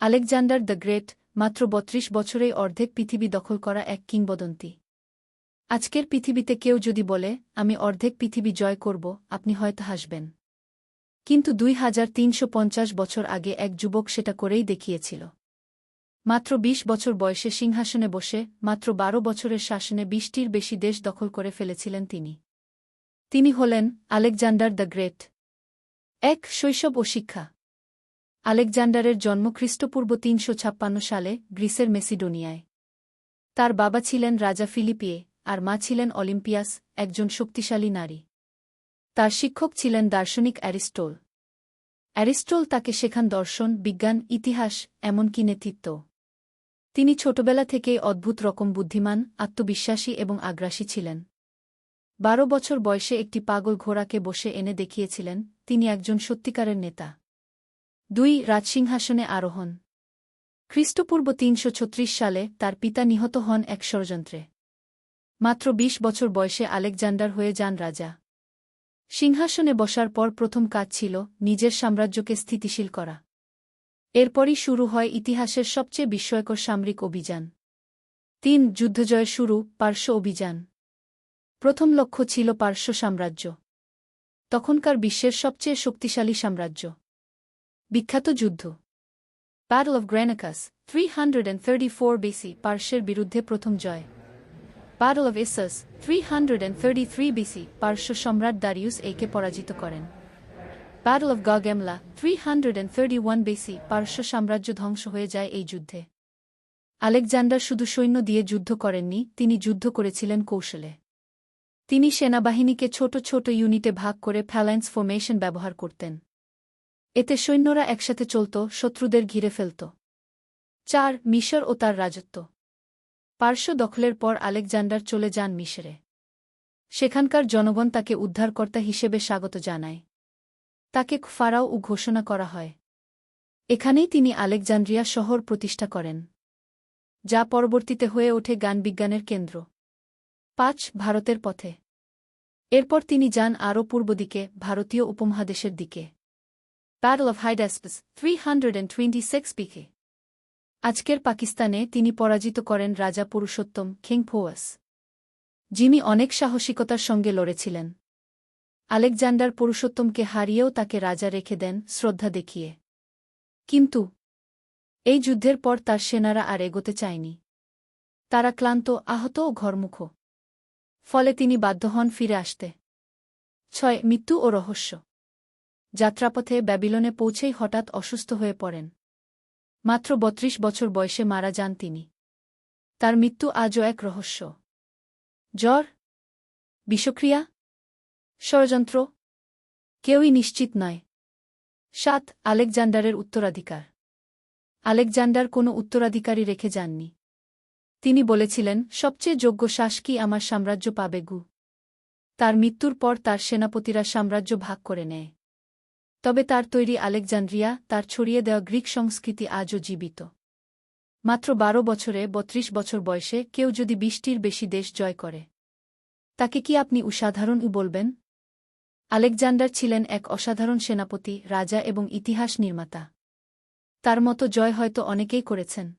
Alexander the great, মাত্র বত্রিশ বছরেই অর্ধেক পৃথিবী দখল করা এক কিংবদন্তি। আজকের পৃথিবীতে কেউ যদি বলে, আমি অর্ধেক পৃথিবী জয় করব আপনি হয়তো হাসবেন। কিন্তু দুই হাজার তিনশো পঞ্চাশ বছর আগে এক যুবক সেটা করেই দেখিয়েছিল। মাত্র ২০ বছর বয়সে সিংহাসনে বসে, মাত্র বারো বছরের শাসনে বিশটির বেশি দেশ দখল করে ফেলেছিলেন তিনি। তিনি হলেন আলেকজান্ডার দ্য গ্রেট। এক শৈশব ও শিক্ষা। আলেকজান্ডারের জন্ম খ্রিস্টপূর্ব তিনশো ছাপ্পান্ন সালে গ্রিসের মেসিডোনিয়ায়। তার বাবা ছিলেন রাজা ফিলিপিয়ে আর মা ছিলেন অলিম্পিয়াস, একজন শক্তিশালী নারী। তার শিক্ষক ছিলেন দার্শনিক অ্যারিস্টোল। অ্যারিস্টোল তাকে শেখান দর্শন, বিজ্ঞান, ইতিহাস, এমনকি নেতৃত্ব। তিনি ছোটবেলা থেকেই অদ্ভুত রকম বুদ্ধিমান, আত্মবিশ্বাসী এবং আগ্রাসী ছিলেন। বারো বছর বয়সে একটি পাগল ঘোড়াকে বসে এনে দেখিয়েছিলেন, তিনি একজন সত্যিকারের নেতা। দুই রাজসিংহাসনে আরোহণ। খ্রিস্টপূর্ব তিনশো ছত্রিশ সালে তার পিতা নিহত হন এক ষড়যন্ত্রে। মাত্র ২০ বছর বয়সে আলেকজান্ডার হয়ে যান রাজা। সিংহাসনে বসার পর প্রথম কাজ ছিল নিজের সাম্রাজ্যকে স্থিতিশীল করা। এরপরই শুরু হয় ইতিহাসের সবচেয়ে বিস্ময়কর সামরিক অভিযান। তিন যুদ্ধজয় শুরু পার্শ্ব অভিযান। প্রথম লক্ষ্য ছিল পার্শ্ব সাম্রাজ্য। তখনকার বিশ্বের সবচেয়ে শক্তিশালী সাম্রাজ্য। বিখ্যাত যুদ্ধ। Battle of Granicus three hundred and thirty four BC পার্শ্বের বিরুদ্ধে প্রথম জয়। Battle of Issus three hundred and thirty three BC পার্শ্ব সম্রাট দারিউস একে পরাজিত করেন। Battle of Gaugamela three hundred and thirty one BC পার্শ্ব সাম্রাজ্য ধ্বংস হয়ে যায় এই যুদ্ধে। আলেকজান্ডার শুধু সৈন্য দিয়ে যুদ্ধ করেননি, তিনি যুদ্ধ করেছিলেন কৌশলে। তিনি সেনাবাহিনীকে ছোট ছোট ইউনিটে ভাগ করে ফ্যালাইন্স ফর্মেশন ব্যবহার করতেন। এতে সৈন্যরা একসাথে চলত, শত্রুদের ঘিরে ফেলত। চার, মিশর ও তার রাজত্ব। পার্শ্ব দখলের পর আলেকজান্ডার চলে যান মিশরে। সেখানকার জনগণ তাকে উদ্ধারকর্তা হিসেবে স্বাগত জানায়। তাকে ফারাও ও ঘোষণা করা হয়। এখানেই তিনি আলেকজান্ড্রিয়া শহর প্রতিষ্ঠা করেন, যা পরবর্তীতে হয়ে ওঠে গানবিজ্ঞানের কেন্দ্র। পাঁচ, ভারতের পথে। এরপর তিনি যান আরও পূর্ব দিকে, ভারতীয় উপমহাদেশের দিকে। Battle of Hydaspes three hundred and twenty six BC আজকের পাকিস্তানে তিনি পরাজিত করেন রাজা পুরুষোত্তম খেংফোয়াস যিনি অনেক সাহসিকতার সঙ্গে লড়েছিলেন। আলেকজান্ডার পুরুষোত্তমকে হারিয়েও তাকে রাজা রেখে দেন শ্রদ্ধা দেখিয়ে। কিন্তু এই যুদ্ধের পর তার সেনারা আর এগোতে চায়নি। তারা ক্লান্ত, আহত ও ঘরমুখ। ফলে তিনি বাধ্য হন ফিরে আসতে। ছয়, মৃত্যু ও রহস্য। যাত্রাপথে ব্যাবিলনে পৌঁছেই হঠাৎ অসুস্থ হয়ে পড়েন। মাত্র বত্রিশ বছর বয়সে মারা যান তিনি। তার মৃত্যু আজও এক রহস্য। জ্বর? বিষক্রিয়া? ষড়যন্ত্র? কেউই নিশ্চিত নয়। সাত, আলেকজান্ডারের উত্তরাধিকার। আলেকজান্ডার কোনো উত্তরাধিকারী রেখে যাননি। তিনি বলেছিলেন, সবচেয়ে যোগ্য শাসকই আমার সাম্রাজ্য পাবে গু তার মৃত্যুর পর তার সেনাপতিরা সাম্রাজ্য ভাগ করে নেয়। তবে তার তৈরি আলেকজান্ড্রিয়া তার ছড়িয়ে দেওয়া গ্রিক সংস্কৃতি আজও জীবিত। মাত্র বারো বছরে বত্রিশ বছর বয়সে কেউ যদি বিশটির বেশি দেশ জয় করে। তাকে কি আপনি উসাধারণ বলবেন? আলেকজান্ডার ছিলেন এক অসাধারণ সেনাপতি, রাজা এবং ইতিহাস নির্মাতা। তার মতো জয় হয়তো অনেকেই করেছেন।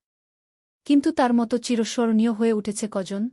কিন্তু তার মতো চিরস্মরণীয় হয়ে উঠেছে কজন?